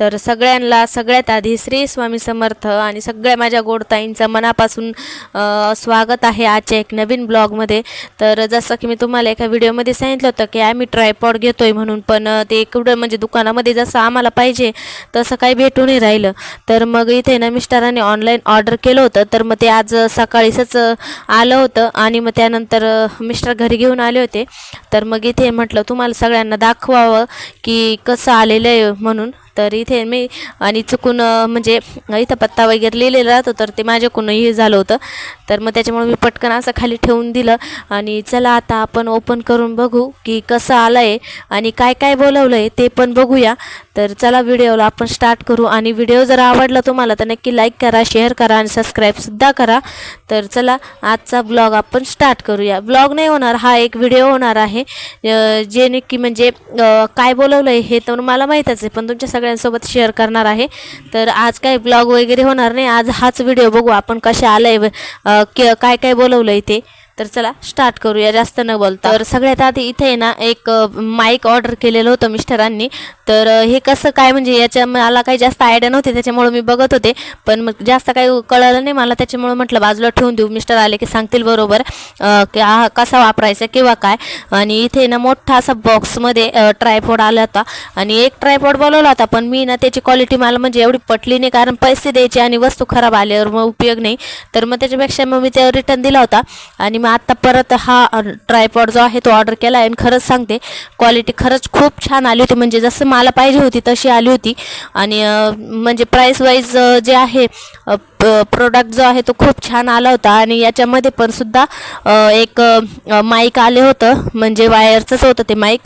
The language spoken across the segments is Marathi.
तर सगळ्यांना सगळ्यात आधी श्री स्वामी समर्थ आणि सगळ्या माझ्या गोडताईंचं मनापासून स्वागत आहे आजच्या एक नवीन ब्लॉगमध्ये. तर जसं की मी तुम्हाला एका व्हिडिओमध्ये सांगितलं होतं की आम्ही ट्रायपॉड घेतो आहे म्हणून पण ते कुठं म्हणजे दुकानामध्ये जसं आम्हाला पाहिजे तसं काही भेटू नाही राहिलं. तर मग इथे ना मिस्टरांनी ऑनलाईन ऑर्डर केलं होतं तर मग ते आज सकाळीच आलं होतं आणि मग त्यानंतर मिस्टर घरी घेऊन आले होते. तर मग इथे म्हटलं तुम्हाला सगळ्यांना दाखवावं की कसं आलेलं आहे म्हणून. तर इथे मी आणि चुकून म्हणजे इथं पत्ता वगैरे लिहिलेला राहतो तर ते माझ्याकडून हे झालं होतं. तर मग त्याच्यामुळे मी पटकन असं खाली ठेवून दिलं आणि चला आता आपण ओपन करून बघू की कसं आलं आहे आणि काय काय बोलवलं आहे ते पण बघूया. तर चला व्हिडिओला आपण स्टार्ट करू आणि व्हिडिओ जर आवडला तुम्हाला तर नक्की लाईक करा शेअर करा आणि सबस्क्राईबसुद्धा करा. तर चला आजचा ब्लॉग आपण स्टार्ट करूया. ब्लॉग नाही होणार हा एक व्हिडिओ होणार आहे. जे नक्की म्हणजे काय बोलवलं आहे हे तर मला माहीतच आहे पण तुमच्या सगळ्या सगळ्यांसोबत शेअर करणार आहे. तर आज काही ब्लॉग वगैरे होणार नाही. आज हाच व्हिडिओ बघू आपण कसे आलं आहे काय काय बोलवलं आहे ते. तर चला स्टार्ट करूया. जास्त न बोलता. तर सगळ्यात आधी इथे आहे ना एक माईक ऑर्डर केलेलं होतं मिस्टरांनी. तर हे कसं काय म्हणजे याच्या मला काही जास्त आयडिया नव्हती त्याच्यामुळं मी बघत होते. पण मग जास्त काही कळलं नाही मला त्याच्यामुळं म्हटलं बाजूला ठेवून देऊ. मिस्टर आले की सांगतील बरोबर की हा कसा वापरायचा किंवा काय. आणि इथे ना मोठा असा बॉक्समध्ये ट्रायपॉड आला होता. आणि एक ट्रायपॉड बोलवला होता पण मी ना त्याची क्वालिटी मला म्हणजे एवढी पटली नाही कारण पैसे द्यायचे आणि वस्तू खराब आल्यावर मग उपयोग नाही. तर मग त्याच्यापेक्षा मग मी ते रिटर्न दिला होता. आणि मी आत्ता परत हा ट्रायपॉड जो आहे तो ऑर्डर केला आहे आणि खरंच सांगते क्वालिटी खरंच खूप छान आली होती. म्हणजे जसं मला पाहिजे होती तशी आली होती. आणि म्हणजे प्राईस वाईज जे आहे प्रोडक्ट जो आहे तो खूप छान आला होता. आणि याच्यामध्ये पण सुद्धा एक माईक आले होतं. म्हणजे वायरचंच होतं ते माईक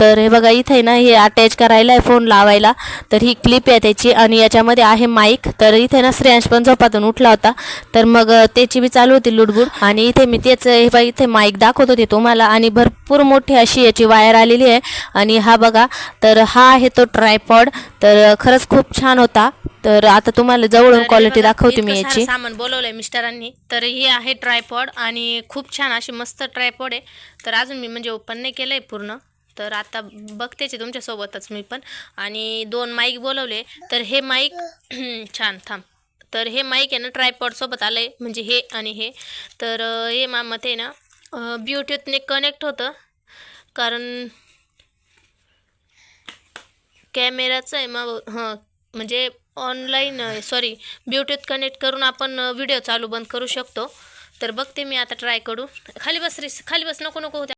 तर हे बघा इथे ना हे अटॅच करायला आहे फोन लावायला. तर ही क्लिप आहे त्याची आणि याच्यामध्ये आहे माईक तर इथे ना श्रेयांश पण झोपातून उठला होता. तर मग त्याची बी चालू होती लुडबुड. आणि इथे मी तेच हे बघा इथे माईक दाखवत होते तुम्हाला. आणि भरपूर मोठी अशी याची वायर आलेली आहे. आणि हा बघा तर हा आहे तो ट्रायपॉड तर खरंच खूप छान होता. तर आता तुम्हाला जवळून क्वालिटी दाखवते मी याची. सामान बोलवलंय मिस्टरांनी. तर हे आहे ट्रायपॉड आणि खूप छान अशी मस्त ट्रायपॉड आहे. तर अजून मी म्हणजे ओपन नाही केलंय पूर्ण. तर आता बघतेच तुमच्यासोबतच मी पण. आणि दोन माईक बोलवले तर हे माईक छान थांब. तर हे माईक आहे ना ट्रायपॉडसोबत आलं आहे म्हणजे हे आणि हे. तर हे मामत आहे ना ब्ल्यूटूथने कनेक्ट होतं. कारण कॅमेराचं आहे मग हां म्हणजे ऑनलाईन सॉरी ब्ल्यूटूथ कनेक्ट करून आपण व्हिडिओ चालू बंद करू शकतो. तर बघते मी आता ट्राय करू. खाली बस रे खाली बस नको नको होत्या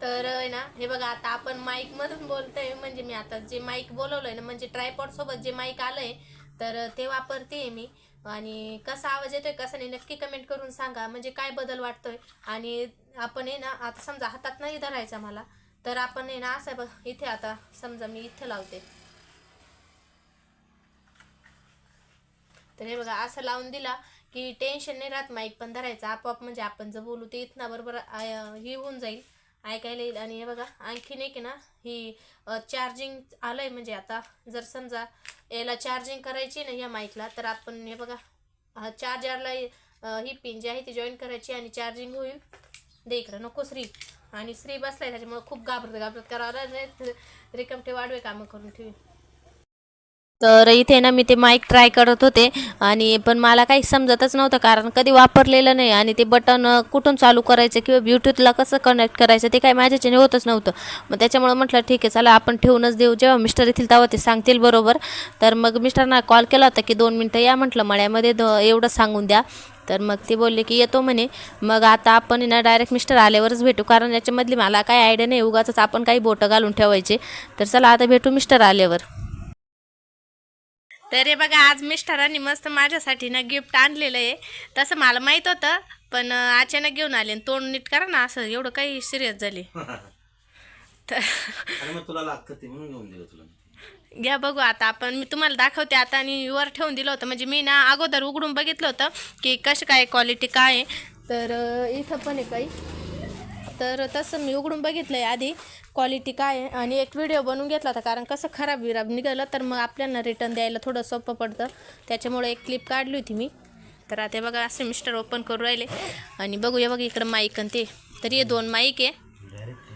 तर आहे ना हे बघा आता आपण माईक मधून बोलतोय म्हणजे मी आता जे माईक बोलवलंय ना म्हणजे ट्रायपॉड सोबत जे माईक आलंय तर ते वापरते मी. आणि कसा आवाज येतोय कसा नाही नक्की कमेंट करून सांगा म्हणजे काय बदल वाटतोय. आणि आपण आहे ना आता समजा हातात नाही धरायचा मला तर आपण आहे ना असं बघ इथे आता समजा मी इथे लावते. तर हे बघा असं लावून दिला की टेन्शन नाही राहत माईक पण धरायचं आपोआप म्हणजे आपण जर बोलू ते इथना बरोबर हे होऊन जाईल. ऐकायला येईल. आणि हे बघा आणखीन एक ना ही चार्जिंग आलंय म्हणजे आता. जर समजा याला चार्जिंग करायची ना या माईकला तर आपण हे बघा चार्जरला ही पिन जी आहे ती जॉईन करायची आणि चार्जिंग होईल. दे नको श्री. आणि श्री बसलाय त्याच्यामुळे खूप घाबरत घाबरत करावं रिकम ठेव वाढवे कामं करून ठेवी तर इथे ना मी ते माईक ट्राय करत होते आणि पण मला काही समजतच नव्हतं कारण कधी वापरलेलं नाही आणि ते बटन कुठून चालू करायचं किंवा ब्ल्यूटूथला कसं कनेक्ट करायचं ते काही माझ्याच्याने होतच नव्हतं. मग त्याच्यामुळे म्हटलं ठीक आहे चला आपण ठेवूनच देऊ. जेव्हा मिस्टर येथील तेव्हा ते सांगतील बरोबर. तर मग मिस्टरना कॉल केला होता की दोन मिनटं या म्हटलं मळ्यामध्ये द एवढं सांगून द्या. तर मग ते बोलले की येतो म्हणे. मग आता आपण ना डायरेक्ट मिस्टर आल्यावरच भेटू कारण याच्यामधली मला काही आयडिया नाही. उगाच आपण काही बोटं घालून ठेवायचे. तर चला आता भेटू मिस्टर आल्यावर. तर हे बघा आज मिस्टरांनी मस्त माझ्यासाठी ना गिफ्ट आणलेलं आहे. तसं मला माहीत होतं पण अचानक घेऊन आले आणि तोंड नीट करा ना असं एवढं काही सिरियस झाले. तर आणि मग तुला लागतं ते म्हणून घेऊन दिलं तुला घ्या बघू आता आपण मी तुम्हाला दाखवते आता आणि वर ठेवून दिलं होतं. म्हणजे मी ना अगोदर उघडून बघितलं होतं की कशी काय क्वालिटी काय आहे. तर इथं पण आहे काही. तर तसं मी उघडून बघितलं आहे आधी. क्वालिटी काय आहे? आणि एक व्हिडिओ बनवून घेतला होता कारण कसं खराब विराब निघालं तर मग आपल्याला रिटर्न द्यायला थोडं सोपं पडतं. त्याच्यामुळे एक क्लिप काढली होती मी. तर आता बघा असे मिस्टर ओपन करू राहिले. आणि बघूया बघा इकडं माईक आणि ते. तर हे दोन माईक आहे. डायरेक्ट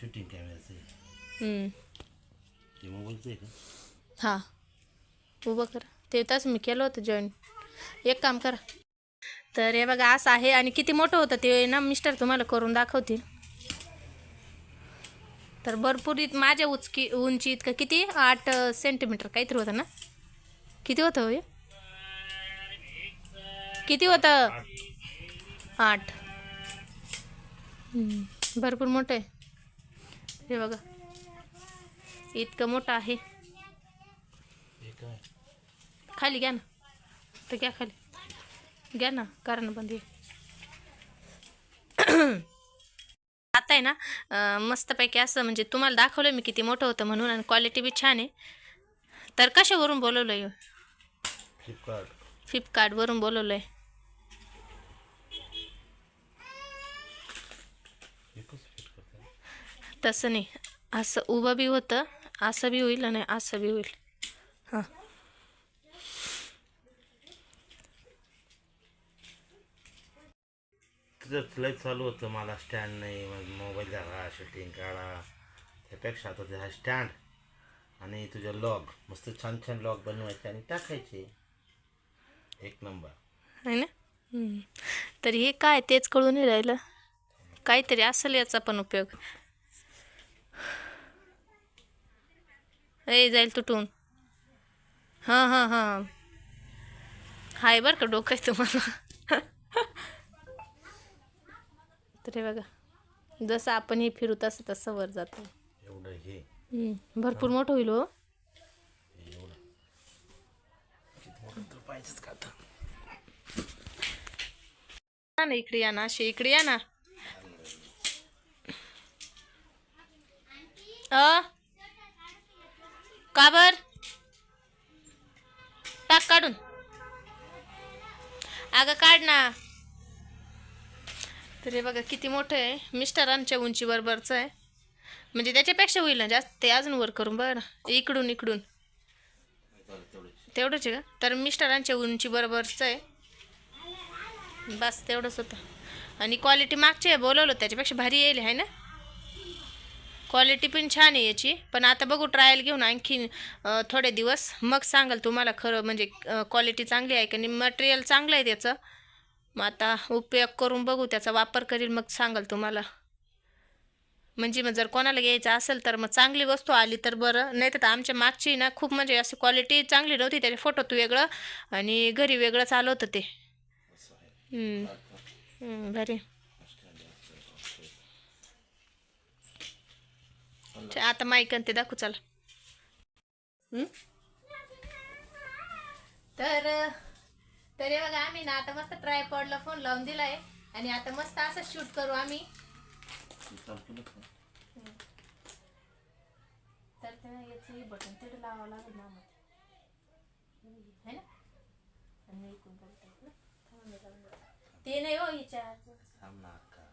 शूटिंग कॅमेऱ्याचं हां. उभं कर. ते तसं मी केलं होतं जॉईन एक काम करा. तर हे बघा असं आहे आणि किती मोठं होतं ते ना मिस्टर तुम्हाला करून दाखवतील. तर भरपूर इत माझ्या उचकी उंची इतकं किती? आठ सेंटीमीटर काहीतरी होतं ना? किती होतं हो हे? किती होतं? आठ. भरपूर मोठं आहे. हे बघा. इतकं मोठं आहे. खाली घ्या ना. तर घ्या खाली. घ्या ना कारण बंद. आता आहे ना मस्तपैकी असं म्हणजे तुम्हाला दाखवलं मी किती मोठं होतं म्हणून आणि क्वालिटी बी छान आहे. तर कशावरून बोलवलं आहे फ्लिपकार्ट फ्लिपकार्टवरून बोलवलं आहे तसं नाही. असं उभं बी होतं असं बी होईल आणि असं बी होईल. हां. तुझं लय चालू होतं मला स्टँड नाही मग मोबाईल घाला शूटिंग काढा. त्यापेक्षा आता ते हा स्टँड आणि तुझं लॉग मस्त छान छान लॉग बनवायचे आणि टाकायचे. एक नंबर आहे ना? तरी तर हे काय तेच कळून राहिलं. काहीतरी असेल याचा पण उपयोग. ए जाईल तुटून. हां हां हां. हाय बरं का डोकं आहे तुम्हाला? तर हे बघा. जसं आपण हे फिरू तसं तसं वर जातं. एवढं हे. हम्म. भरपूर मोठं होईल हो. एवढं किती मोठं तर पाहिजेच का आता या ना इकडे या ना असे इकडे या ना. अ? का बर? टाक काढून. अगं काढ ना. तर हे बघा किती मोठं आहे. मिस्टरांच्या उंची बरोबरचं आहे. म्हणजे त्याच्यापेक्षा होईल ना जास्त? ते अजून वर करून बरं. ना इकडून इकडून. तेवढंच आहे का? तर मिस्टरांच्या उंची बरोबरचं आहे. बस तेवढंच होतं. आणि क्वालिटी मागची आहे बोलवलं त्याच्यापेक्षा भारी येईल आहे ना? क्वालिटी पण छान आहे याची. पण आता बघू ट्रायल घेऊन आणखीन थोडे दिवस. मग सांगाल तुम्हाला खरं म्हणजे क्वालिटी चांगली आहे का नाही? मटेरियल चांगलं आहे त्याचं. मग आता उपयोग करून बघू त्याचा वापर करील मग सांगाल तुम्हाला. म्हणजे मग जर कोणाला घ्यायचं असेल तर मग चांगली वस्तू आली तर बरं. नाही तर आमच्या मागची ना खूप म्हणजे अशी क्वालिटी चांगली नव्हती त्याचे फोटो तू वेगळं आणि घरी वेगळं चालू होतं. ते हम्म. आता माईक आणि ते दाखवू चला. तर तर हे बघा आम्ही ना आता मस्त ट्रायपॉडला फोन लावून दिलाय. आणि आता मस्त असं शूट करू आम्ही. तर ते याचं बटन तिथे लावावं लागेल ना मग है ना? आणि. ते नाही हो हिच्या थांब ना अक्का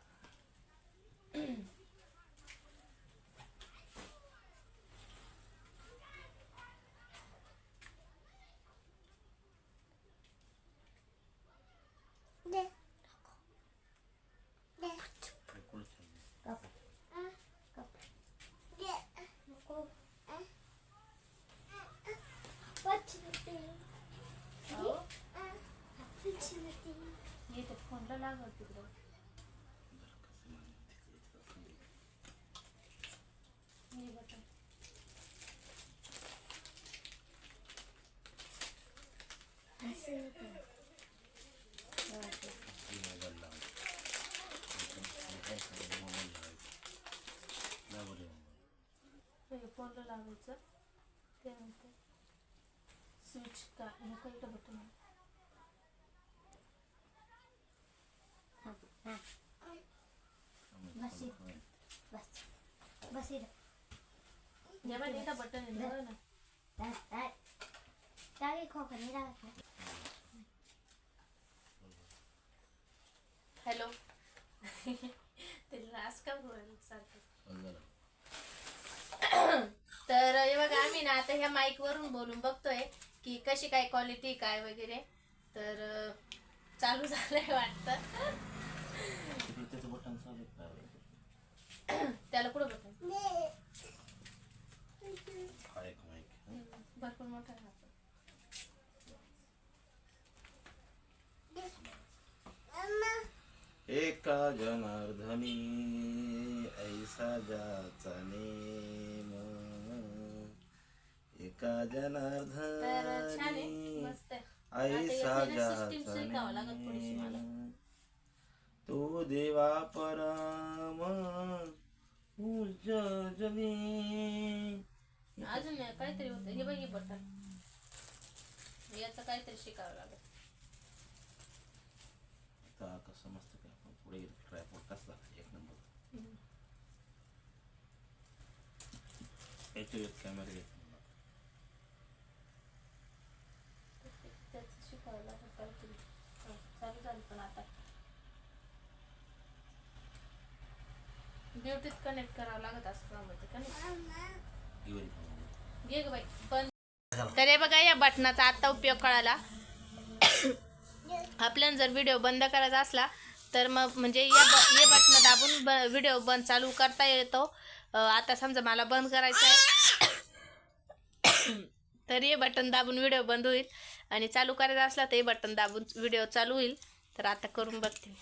इथं फोनला लागल तिकडं हे बटन. हे लावायचं त्यानंतर स्विच का हे कोणतं बटन इथं ना, ना. हॅलो ते लास्ट का बोलायला सारखं तर हे बघा आम्ही ना आता ह्या माईक वरून बोलून बघतोय की कशी काय क्वालिटी काय वगैरे तर चालू झालंय वाटतं बटन? त्याला कुठं हं. भरपूर मोठा. एका जनार्दनी ऐसा जाचा नेम तो देवा परम उजजनी अजून काहीतरी होतं. हे बघ हे बटन. याचं काहीतरी शिकावं लागेल. आता कसं मस्त काय आपण पुढे गेलो. ट्रायपॉड कसला एक नंबर. याच्या कॅमेरा घेत त्याचं शिकावं लागेल काहीतरी हं, चालू झालं पण आता. ब्युटीत कनेक्ट करावं लागत असं त्यामध्ये कनेक्ट घे ग बाई पण तर हे बघा या बटनाचा आता उपयोग कळाला. आपल्याला जर व्हिडिओ बंद करायचा असला तर मग म्हणजे या ब हे बटन दाबून ब व्हिडिओ बंद चालू करता येतो. आता समजा मला बंद करायचं आहे तर हे बटन दाबून व्हिडिओ बंद होईल. आणि चालू करायचा असला तर हे बटन दाबून व्हिडिओ चालू होईल. तर आता करून बघते